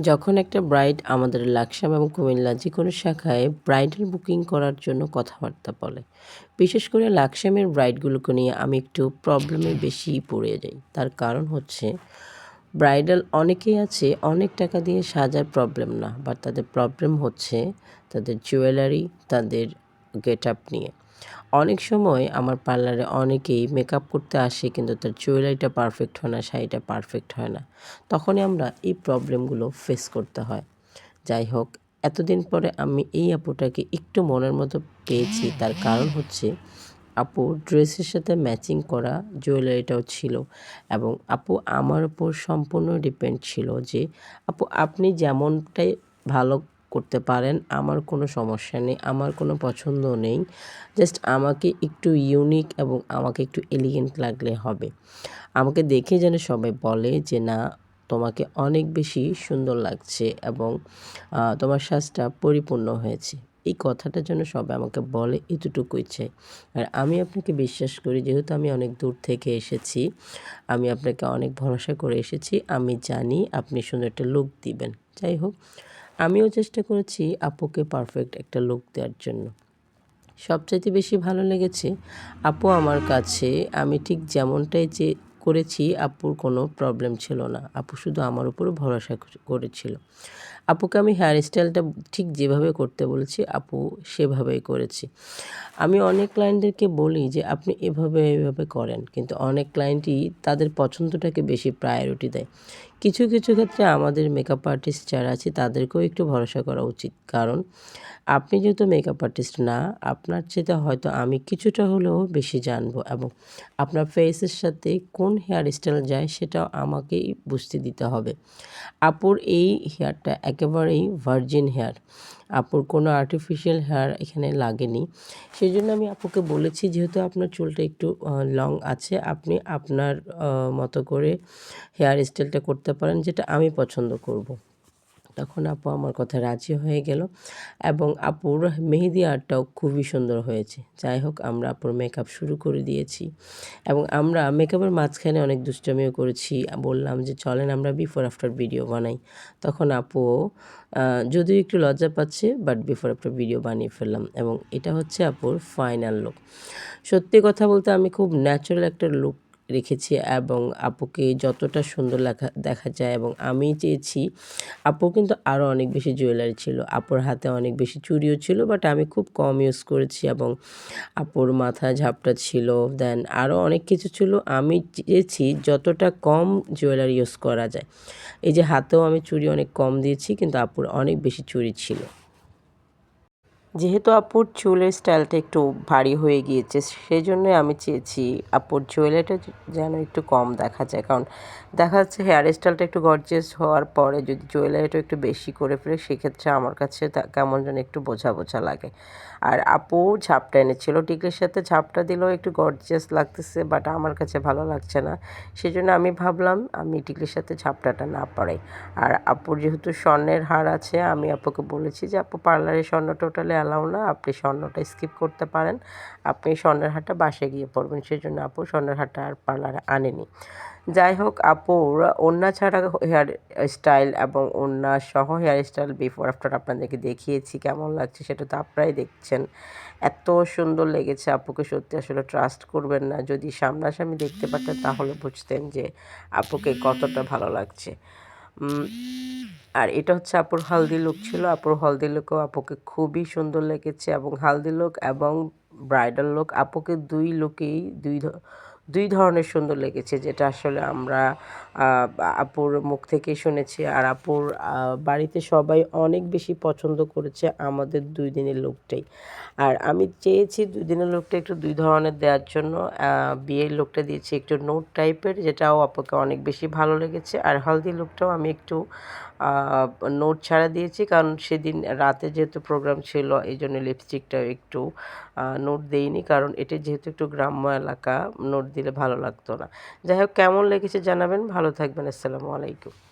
যখন একটা ব্রাইড আমাদের লাকসাম এবং কুমিল্লা যে কোনো শাখায় ব্রাইডাল বুকিং করার জন্য কথাবার্তা বলে। বিশেষ করে লাকসামের ব্রাইডগুলোকে নিয়ে আমি একটু প্রবলেমে বেশি পড়ে যাই। তার কারণ হচ্ছে, ব্রাইডাল অনেকেই আছে, অনেক টাকা দিয়ে সাজার প্রবলেম না বাট তাদের প্রবলেম হচ্ছে তাদের জুয়েলারি, তাদের গেট আপ নিয়ে। অনেক সময় আমার পার্লারে অনেকেই মেকআপ করতে আসে কিন্তু তার জুয়েলারিটা পারফেক্ট হয় না শাড়িটা পারফেক্ট হয় না। তখনই আমরা এই প্রবলেমগুলো ফেস করতে হয়। যাই হোক এতদিন পরে আমি এই আপুটাকে একটু মনের মতো পেয়েছি। তার কারণ হচ্ছে আপু ড্রেসের সাথে ম্যাচিং করা জুয়েলারিটাও ছিল এবং আপু আমার উপর সম্পূর্ণ ডিপেন্ড ছিল যে আপু আপনি যেমনটাই ভালো করতে পারেন, আমার কোনো সমস্যা নেই, আমার কোনো পছন্দ নেই। জাস্ট আমাকে একটু ইউনিক এবং আমাকে একটু এলিগেন্ট লাগলে হবে। আমাকে দেখে যেন সবাই বলে যে, না, তোমাকে অনেক বেশি সুন্দর লাগছে এবং তোমার সাজটা পরিপূর্ণ হয়েছে। এই কথাটার জন্য সবাই আমাকে বলে এতটুকুই চাই আর আমি আপনাকে বিশ্বাস করি, যেহেতু আমি অনেক দূর থেকে এসেছি, আমি আপনাকে অনেক ভরসা করে এসেছি, আমি জানি আপনি সুন্দর একটা লুক দিবেন। যাই হোক আমিও চেষ্টা করেছি আপুকে পারফেক্ট একটা লুক দেওয়ার জন্য। সবচাইতে বেশি ভালো লেগেছে আপু আমার কাছে। আমি ঠিক যেমনটাই যে করেছি, আপুর কোনো প্রবলেম ছিল না। আপু শুধু আমার উপরে ভরসা করেছিল। আপুকে আমি হেয়ার স্টাইলটা ঠিক যেভাবে করতে বলেছি, আপু সেভাবেই করেছি। আমি অনেক ক্লায়েন্টদেরকে বলি যে, আপনি এভাবে এভাবে করেন। কিন্তু অনেক ক্লায়েন্টই তাদের পছন্দটাকে বেশি প্রায়োরিটি দেয়। কিছু কিছু ক্ষেত্রে আমাদের মেকআপ আর্টিস্ট যারা আছে, তাদেরকেও একটু ভরসা করা উচিত। কারণ আপনি যেহেতু মেকআপ আর্টিস্ট না, আপনার চেয়ে হয়তো আমি কিছুটা হলেও বেশি জানব এবং আপনার ফেসের সাথে কোন হেয়ার স্টাইল যায় সেটাও আমাকেই বুঝতে দিতে হবে। আপুর এই হেয়ারটা একেবারেই ভার্জিন হেয়ার আপুর কোনো আর্টিফিশিয়াল হেয়ার এখানে লাগেনি সেই জন্য আমি আপুকে বলেছি, যেহেতু আপনার চুলটা একটু লং আছে, আপনি আপনার মতো করে হেয়ার স্টাইলটা করতে পারেন, যেটা আমি পছন্দ করব। তখন আপু আমার কথা রাজি হয়ে গেল এবং আপুর মেহেদি আর্টটাও খুবই সুন্দর হয়েছে। যাই হোক, আমরা আপুর মেকআপ শুরু করে দিয়েছি এবং আমরা মেকআপের মাঝখানে অনেক দুষ্টামিও করেছি। বললাম যে, চলেন আমরা বিফোর আফটার ভিডিও বানাই। তখন আপুও যদিও একটু লজ্জা পাচ্ছে বাট বিফোর আফটার ভিডিও বানিয়ে ফেললাম। এবং এটা হচ্ছে আপুর ফাইনাল লুক সত্যি কথা বলতে আমি খুব ন্যাচারাল একটা লুক রেখেছি এবং আপুকে যতটা সুন্দর লেখা, দেখা যায় এবং আমি চেয়েছি আপু কিন্তু আরও অনেক বেশি জুয়েলারি ছিল। আপুর হাতে অনেক বেশি চুরিও ছিল বাট আমি খুব কম ইউজ করেছি এবং আপুর মাথা ঝাপটা ছিল। দেন আরও অনেক কিছু ছিল। আমি চেয়েছি যতটা কম জুয়েলারি ইউজ করা যায়। এই যে হাতেও আমি চুরি অনেক কম দিয়েছি, কিন্তু আপুর অনেক বেশি চুরি ছিল। যেহেতু আপুর চুলের স্টাইলটা একটু ভারী হয়ে গিয়েছে সেই জন্য আমি চেয়েছি আপুর জুয়েলারিটা যেন একটু কম দেখা যায়। কারণ দেখা যাচ্ছে হেয়ার স্টাইলটা একটু গর্জিয়াস হওয়ার পরে যদি জুয়েলারিটা একটু বেশি করে ফেলে, সেক্ষেত্রে আমার কাছে কেমন যেন একটু বোঝা বোঝা লাগে। আর আপু ঝাপটা এনেছিল টিকলির সাথে ঝাপটা দিলেও একটু গর্জিয়াস লাগতেছে বাট আমার কাছে ভালো লাগছে না। সেই জন্য আমি ভাবলাম, আমি টিকলির সাথে ঝাপটাটা না পারাই আর আপুর যেহেতু স্বর্ণের হার আছে, আমি আপুকে বলেছি যে, আপু পার্লারে স্বর্ণ টোটালে অ্যালাউ না, আপনি স্বর্ণটা স্কিপ করতে পারেন। আপনি স্বর্ণের হারটা বাসে গিয়ে পড়বেন সেই জন্য আপু স্বর্ণের হারটা আর পার্লারে আনেনি। যাই হোক আপুর ওন্না ছাড়া হেয়ার স্টাইল এবং ওন্না সহ হেয়ার স্টাইল বিফোর আফটার আপনাদেরকে দেখিয়েছি, কেমন লাগছে সেটা তো আপনারাই দেখছেন। এত সুন্দর লেগেছে আপুকে, সত্যি আসলে ট্রাস্ট করবেন না। যদি সামনাসামনি দেখতে পারতেন তাহলে বুঝতেন যে আপুকে কতটা ভালো লাগছে। আর এটা হচ্ছে আপুর হালদি লুক ছিল। আপুর হলদি লুকও আপুকে খুবই সুন্দর লেগেছে এবং হালদি লুক এবং ব্রাইডাল লোক আপুকে দুই লোকেই দুই দুই ধরনের সুন্দর লেগেছে, যেটা আসলে আমরা আপুর মুখ থেকে শুনেছি আর আপুর বাড়িতে সবাই অনেক বেশি পছন্দ করেছে আমাদের দুই দিনের লুকটাই। আর আমি চেয়েছি দুই দিনের লুকটা একটু দুই ধরনের দেওয়ার জন্য বিয়ের লুকটা দিয়েছি একটু নোট টাইপের, যেটাও আপুকে অনেক বেশি ভালো লেগেছে। আর হলদি লুকটাও আমি একটু নোট ছাড়া দিয়েছি, কারণ সেদিন রাতে যেহেতু প্রোগ্রাম ছিল এই জন্য লিপস্টিকটা একটু নোট দেইনি, কারণ এটা যেহেতু একটু গ্রাম্য এলাকা, নোট দিলে ভালো লাগতো না। যাই হোক কেমন লেগেছে জানাবেন। ভালো থাকবেন। আসসালামু আলাইকুম।